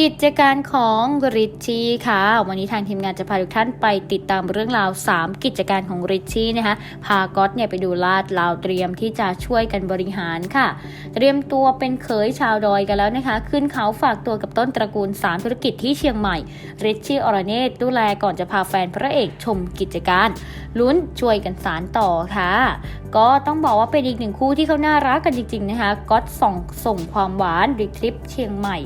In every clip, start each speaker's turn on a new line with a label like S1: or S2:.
S1: กิจการของริชชี่ค่ะ วันนี้ทางทีมงานจะพาทุกท่านไปติดตามเรื่องราว 3 กิจการของริชชี่นะคะพาก๊อตเนี่ยไปดูลาดลาวเตรียมที่จะช่วยกันบริหารค่ะ เตรียมตัวเป็นเขยชาวดอยกันแล้วนะคะ ขึ้นเขาฝากตัวกับต้นตระกูล 3 ธุรกิจที่เชียงใหม่ริชชี่อรเนตดูแลก่อนจะพาแฟนพระเอกชมกิจการลุ้นช่วยกันสารต่อค่ะ ก็ต้องบอกว่าเป็นอีกหนึ่งคู่ที่เขาน่ารักกันจริง ๆ นะคะก๊อตส่งส่งความหวานริทริปเชียงใหม่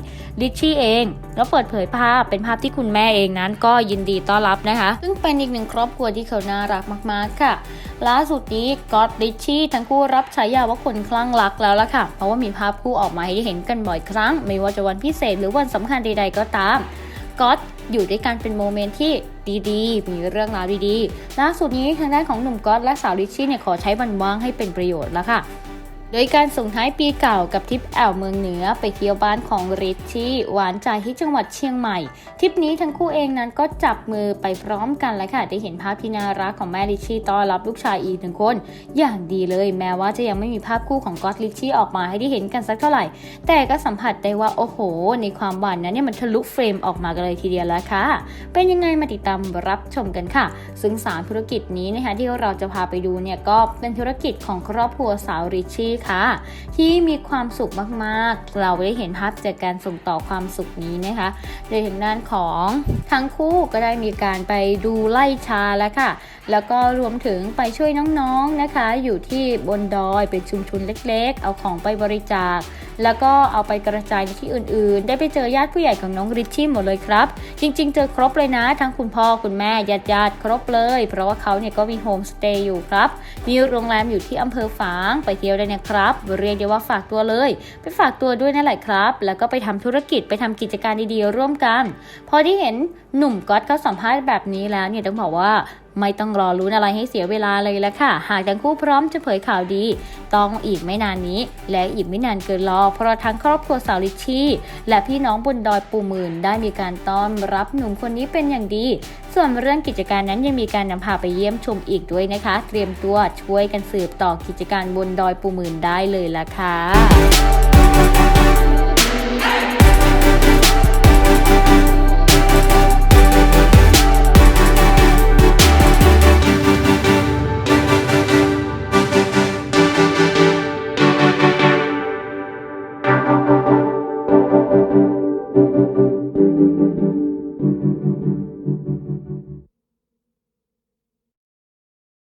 S1: ลิชชี่เองแล้วเปิดเผยภาพเป็นภาพที่คุณแม่เองนั้น ก็ยินดีต้อนรับนะคะ ซึ่งเป็นอีกหนึ่งครอบครัวที่เขาน่ารักมาก ๆ ค่ะ ล่าสุดนี้ก๊อตลิชชี่ทั้งคู่รับฉายาว่าคนคลั่งรักแล้วล่ะค่ะ เพราะว่ามีภาพคู่ออกมาให้เห็นกันบ่อยครั้ง ไม่ว่าจะวันพิเศษหรือวันสำคัญใดๆก็ตามก๊อตอยู่ด้วยกันเป็นโมเมนต์ที่ ดีๆ มีเรื่องราวดีๆ ล่าสุดนี้ทางด้านของหนุ่มก๊อตและสาวลิชชี่เนี่ยขอใช้วันว่างให้เป็นประโยชน์แล้วค่ะ โดยการส่งท้ายปีเก่ากับทริปแอวเมืองเหนือไปเที่ยวบ้านของริชชี่หวานใจที่จังหวัดเชียงใหม่ ทริปนี้ทั้งคู่เองนั้นก็จับมือไปพร้อมกันแล้วค่ะ ได้เห็นภาพที่น่ารักของแม่ริชชี่ต้อนรับลูกชายอีกหนึ่งคน อย่างดีเลยแม้ว่าจะยังไม่มีภาพคู่ของก๊อตริชชี่ออกมาให้ได้เห็นกันสักเท่าไหร่ แต่ก็สัมผัสได้ว่าโอ้โห ในความหวานนั้นเนี่ยมันทะลุเฟรมออกมากันเลยทีเดียวแล้วค่ะ เป็นยังไงมาติดตามรับชมกันค่ะ ซึ่งสามธุรกิจนี้นะคะที่เราจะพาไปดูเนี่ยก็เป็นธุรกิจของครอบครัวสาวริชชี่ค่ะ ที่มีความสุขมากๆ เราได้เห็นภาพจากการส่งต่อความสุขนี้นะคะโดยทางด้านของทั้งคู่ก็ได้มีการไปดูไล่ชาแล้วค่ะ แล้วก็รวมถึงไปช่วยน้องๆนะคะ อยู่ที่บนดอยเป็นชุมชนเล็กๆ เอาของไปบริจาค แล้วก็เอาไปกระจายในที่อื่นๆ ได้ไปเจอญาติผู้ใหญ่ของน้องริชชี่หมดเลยครับ จริง ๆ เจอครบเลยนะ ทั้งคุณพ่อคุณแม่ญาติญาติๆครบเลย เพราะว่าเขาเนี่ยก็มีโฮมสเตย์อยู่ครับ มีโรงแรมอยู่ที่อำเภอฝางไปเที่ยวได้นะครับเรียกได้ว่าฝากตัวเลย ไปฝากตัวด้วยนั่นแหละครับ แล้วก็ไปทำธุรกิจไปทำกิจการดีๆร่วมกัน พอที่เห็นหนุ่มก๊อตเขาสัมภาษณ์แบบนี้แล้วเนี่ยต้องบอกว่า ไม่ต้องรอลุ้นอะไรให้เสียเวลาเลยละค่ะ หากทั้งคู่พร้อมจะเผยข่าวดี ต้องอีกไม่นานนี้ และอีกไม่นานเกินรอ เพราะทั้งครอบครัวสาวลิชชี่และพี่น้องบนดอยปูหมื่นได้มีการต้อนรับหนุ่มคนนี้เป็นอย่างดี ส่วนเรื่องกิจการนั้นยังมีการนำพาไปเยี่ยมชมอีกด้วยนะคะ เตรียมตัวช่วยกันสืบต่อกิจการบนดอยปูหมื่นได้เลยละค่ะ